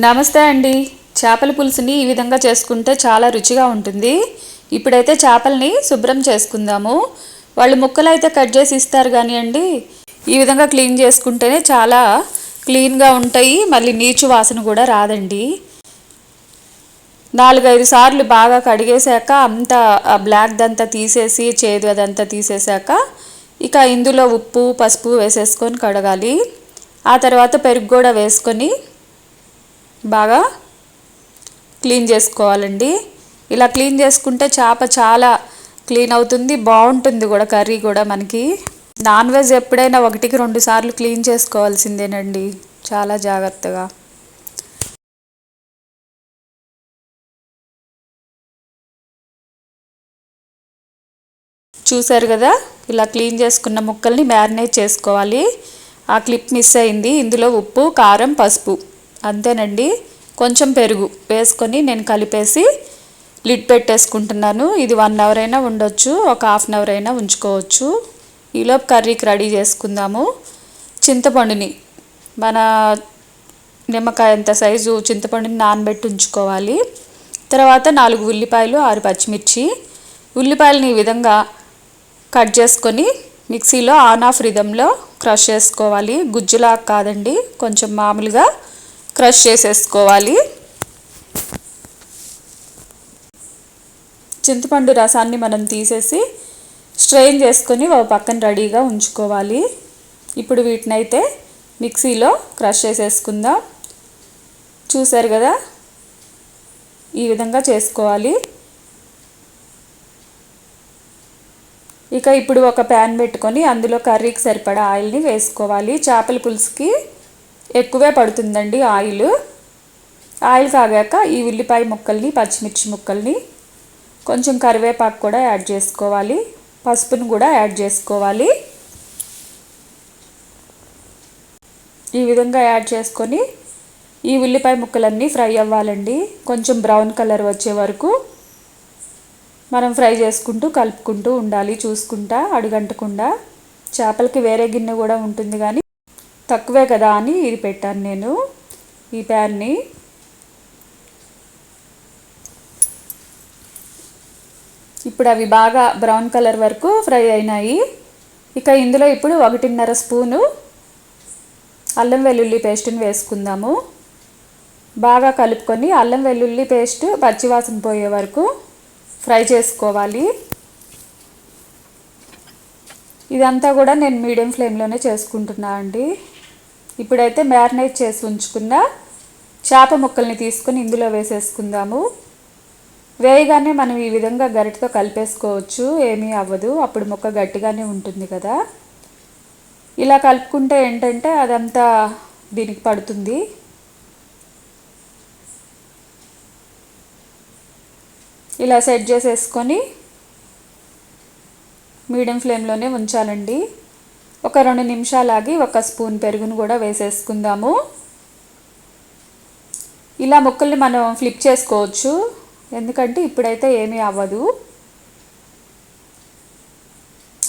నమస్తే అండి. చేపల పులుసుని ఈ విధంగా చేసుకుంటే చాలా రుచిగా ఉంటుంది. ఇప్పుడైతే చేపల్ని శుభ్రం చేసుకుందాము. వాళ్ళు ముక్కలు అయితే కట్ చేసి ఇస్తారు కానీ అండి ఈ విధంగా క్లీన్ చేసుకుంటేనే చాలా క్లీన్గా ఉంటాయి. మళ్ళీ నీచు వాసన కూడా రాదండి. నాలుగైదు సార్లు బాగా కడిగేశాక అంతా బ్లాక్ దంతా తీసేసి చేదు అదంతా తీసేశాక ఇక ఇందులో ఉప్పు పసుపు వేసేసుకొని కడగాలి. ఆ తర్వాత పెరుగు కూడా వేసుకొని బాగా క్లీన్ చేసుకోవాలండి. ఇలా క్లీన్ చేసుకుంటే చేప చాలా క్లీన్ అవుతుంది బాగుంటుంది కూడా కర్రీ కూడా మనకి. నాన్ వెజ్ ఎప్పుడైనా ఒకటికి రెండు సార్లు క్లీన్ చేసుకోవాల్సిందేనండి. చాలా జాగ్రత్తగా. చూశారు కదా? ఇలా క్లీన్ చేసుకున్న ముక్కల్ని మ్యారినేట్ చేసుకోవాలి. ఆ క్లిప్ మిస్ అయింది. ఇందులో ఉప్పు కారం పసుపు. అంతేనండి. కొంచెం పెరుగు వేసుకొని నేను కలిపేసి లిడ్ పెట్టేసుకుంటున్నాను. ఇది వన్ అవర్ అయినా ఉండొచ్చు ఒక హాఫ్ అన్ అవర్ అయినా ఉంచుకోవచ్చు. ఈలోపు కర్రీకి రెడీ చేసుకుందాము. చింతపండుని మన నిమ్మకాయ ఎంత సైజు చింతపండుని నానబెట్టి ఉంచుకోవాలి. తర్వాత నాలుగు ఉల్లిపాయలు ఆరు పచ్చిమిర్చి. ఉల్లిపాయలని ఈ విధంగా కట్ చేసుకొని మిక్సీలో ఆన్ ఆఫ్ రిధంలో క్రష్ చేసుకోవాలి. గుజ్జులా కాదండి కొంచెం మామూలుగా క్రష్ చేసేసుకోవాలి. చింతపండు రసాన్ని మనం తీసేసి స్ట్రెయిన్ చేసుకొని ఒక పక్కన రెడీగా ఉంచుకోవాలి. ఇప్పుడు వీటినైతే మిక్సీలో క్రష్ చేసేసుకుందాం. చూసారు కదా? ఈ విధంగా చేసుకోవాలి. ఇక ఇప్పుడు ఒక ప్యాన్ పెట్టుకొని అందులో కర్రీకి సరిపడా ఆయిల్ని వేసుకోవాలి. చేపల పులుసుకి ఎక్కువే పడుతుందండి ఆయిల్. ఆయిల్ కాగాక ఈ ఉల్లిపాయ ముక్కల్ని పచ్చిమిర్చి ముక్కల్ని కొంచెం కరివేపాకు కూడా యాడ్ చేసుకోవాలి. పసుపును కూడా యాడ్ చేసుకోవాలి. ఈ విధంగా యాడ్ చేసుకొని ఈ ఉల్లిపాయ ముక్కలన్నీ ఫ్రై అవ్వాలండి. కొంచెం బ్రౌన్ కలర్ వచ్చే వరకు మనం ఫ్రై చేసుకుంటూ కలుపుకుంటూ ఉండాలి చూసుకుంటా అడుగంటకుండా. చేపలకి వేరే గిన్నె కూడా ఉంటుంది కానీ తక్కువే కదా అని ఇది పెట్టాను నేను ఈ ప్యాన్ని. ఇప్పుడు అవి బాగా బ్రౌన్ కలర్ వరకు ఫ్రై అయినాయి. ఇక ఇందులో ఇప్పుడు ఒకటిన్నర స్పూను అల్లం వెల్లుల్లి పేస్ట్ని వేసుకుందాము. బాగా కలుపుకొని అల్లం వెల్లుల్లి పేస్ట్ పచ్చివాసన పోయే వరకు ఫ్రై చేసుకోవాలి. ఇదంతా కూడా నేను మీడియం ఫ్లేమ్లోనే చేసుకుంటున్నా అండి. ఇప్పుడైతే మ్యారినేట్ చేసి ఉంచుకున్న చేప ముక్కల్ని తీసుకొని ఇందులో వేసేసుకుందాము. వేయగానే మనం ఈ విధంగా గరిటతో కలిపేసుకోవచ్చు. ఏమీ అవ్వదు. అప్పుడు ముక్క గట్టిగానే ఉంటుంది కదా. ఇలా కలుపుకుంటే ఏంటంటే అదంతా దీనికి పడుతుంది. ఇలా సెట్ చేసేసుకొని మీడియం ఫ్లేమ్లోనే ఉంచాలండి. ఒక రెండు నిమిషాలాగి ఒక స్పూన్ పెరుగును కూడా వేసేసుకుందాము. ఇలా ముక్కల్ని మనం ఫ్లిప్ చేసుకోవచ్చు. ఎందుకంటే ఇప్పుడైతే ఏమీ అవ్వదు.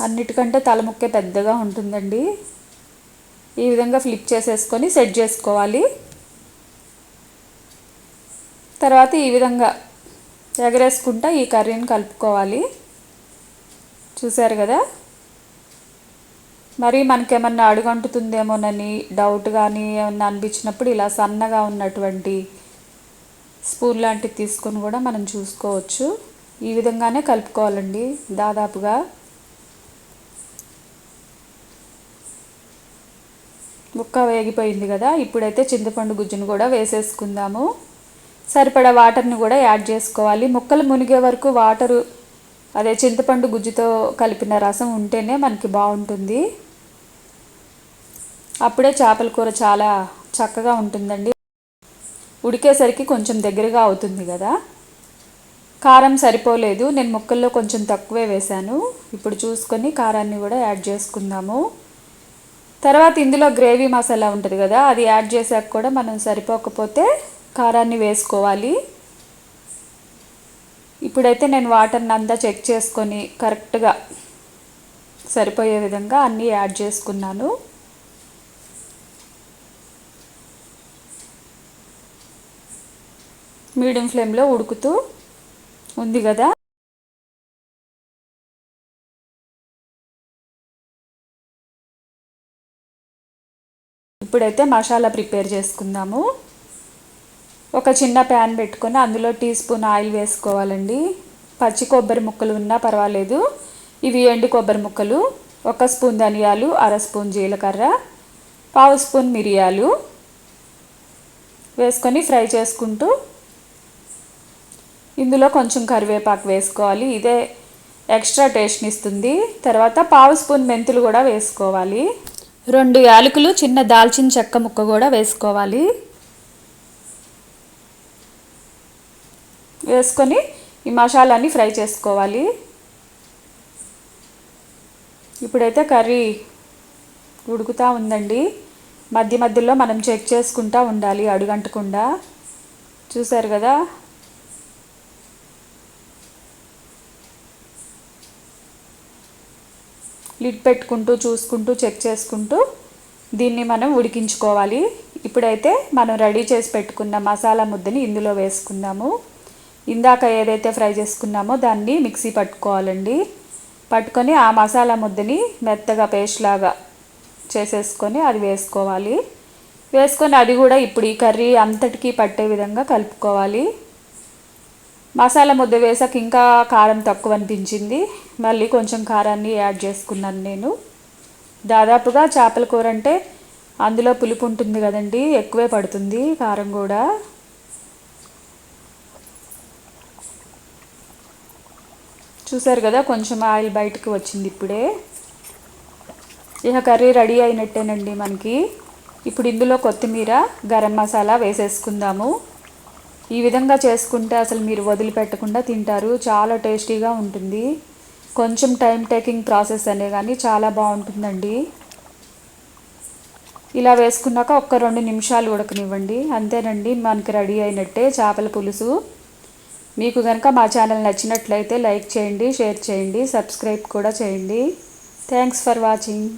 అన్నిటికంటే తలముక్కే పెద్దగా ఉంటుందండి. ఈ విధంగా ఫ్లిప్ చేసేసుకొని సెట్ చేసుకోవాలి. తర్వాత ఈ విధంగా ఎగరేసుకుంటా ఈ కర్రీని కలుపుకోవాలి. చూసారు కదా? మరి మనకేమన్నా అడుగంటుతుందేమోనని డౌట్ కానీ ఏమన్నా అనిపించినప్పుడు ఇలా సన్నగా ఉన్నటువంటి స్పూన్ లాంటివి తీసుకొని కూడా మనం చూసుకోవచ్చు. ఈ విధంగానే కలుపుకోవాలండి. దాదాపుగా ముక్క వేగిపోయింది కదా ఇప్పుడైతే చింతపండు గుజ్జును కూడా వేసేసుకుందాము. సరిపడా వాటర్ని కూడా యాడ్ చేసుకోవాలి. ముక్కలు మునిగే వరకు వాటరు అదే చింతపండు గుజ్జుతో కలిపిన రసం ఉంటేనే మనకి బాగుంటుంది. అప్పుడే చేపల కూర చాలా చక్కగా ఉంటుందండి. ఉడికేసరికి కొంచెం దగ్గరగా అవుతుంది కదా. కారం సరిపోలేదు. నేను ముక్కల్లో కొంచెం తక్కువే వేశాను. ఇప్పుడు చూసుకొని కారాన్ని కూడా యాడ్ చేసుకుందాము. తర్వాత ఇందులో గ్రేవీ మసాలా ఉంటుంది కదా అది యాడ్ చేసాక కూడా మనం సరిపోకపోతే కారాన్ని వేసుకోవాలి. ఇప్పుడైతే నేను వాటర్ని అంతా చెక్ చేసుకొని కరెక్ట్గా సరిపోయే విధంగా అన్నీ యాడ్ చేసుకున్నాను. మీడియం ఫ్లేమ్లో ఉడుకుతూ ఉంది కదా. ఇప్పుడైతే మసాలా ప్రిపేర్ చేసుకుందాము. ఒక చిన్న ప్యాన్ పెట్టుకొని అందులో టీ స్పూన్ ఆయిల్ వేసుకోవాలండి. పచ్చి కొబ్బరి ముక్కలు ఉన్నా పర్వాలేదు. ఇవి ఎండు కొబ్బరి ముక్కలు ఒక స్పూన్ ధనియాలు అర స్పూన్ జీలకర్ర పావు స్పూన్ మిరియాలు వేసుకొని ఫ్రై చేసుకుంటూ ఇందులో కొంచెం కరివేపాకు వేసుకోవాలి. ఇదే ఎక్స్ట్రా టేస్ట్ని ఇస్తుంది. తర్వాత పావు స్పూన్ మెంతులు కూడా వేసుకోవాలి. రెండు యాలకులు చిన్న దాల్చిన చెక్క ముక్క కూడా వేసుకోవాలి. వేసుకొని ఈ మసాలాని ఫ్రై చేసుకోవాలి. ఇప్పుడైతే కర్రీ ఉడుకుతూ ఉందండి. మధ్య మధ్యలో మనం చెక్ చేసుకుంటూ ఉండాలి అడుగంటకుండా. చూసారు కదా? లిడ్ పెట్టుకుంటూ చూసుకుంటూ చెక్ చేసుకుంటూ దీన్ని మనం ఉడికించుకోవాలి. ఇప్పుడైతే మనం రెడీ చేసి పెట్టుకున్న మసాలా ముద్దని ఇందులో వేసుకుందాము. ఇందాక ఏదైతే ఫ్రై చేసుకున్నామో దాన్ని మిక్సీ పట్టుకోవాలండి. పట్టుకొని ఆ మసాలా ముద్దని మెత్తగా పేస్ట్ లాగా చేసేసుకొని అది వేసుకోవాలి. వేసుకొని అది కూడా ఇప్పుడు ఈ కర్రీ అంతటికీ పట్టే విధంగా కలుపుకోవాలి. మసాలా ముద్ద వేసాక ఇంకా కారం తక్కువ అనిపించింది. మళ్ళీ కొంచెం కారాన్ని యాడ్ చేసుకున్నాను నేను. దాదాపుగా చేపల కూర అంటే అందులో పులుపు ఉంటుంది కదండి ఎక్కువే పడుతుంది కారం కూడా. చూసారు కదా కొంచెం ఆయిల్ బయటకు వచ్చింది ఇప్పుడే. ఇక కర్రీ రెడీ అయినట్టేనండి మనకి. ఇప్పుడు ఇందులో కొత్తిమీర గరం మసాలా వేసేసుకుందాము. ఈ విధంగా చేసుకుంటే అసలు మీరు వదిలిపెట్టకుండా తింటారు. చాలా టేస్టీగా ఉంటుంది. కొంచెం టైం టేకింగ్ ప్రాసెస్ అనే కానీ చాలా బాగుంటుందండి. ఇలా వేసుకున్నాక ఒక్క రెండు నిమిషాలు ఉడకనివ్వండి. అంతేనండి మనకి రెడీ అయినట్టే చేపల పులుసు. మీకు కనుక మా ఛానల్ నచ్చినట్లయితే లైక్ చేయండి షేర్ చేయండి సబ్స్క్రైబ్ కూడా చేయండి. Thanks for watching.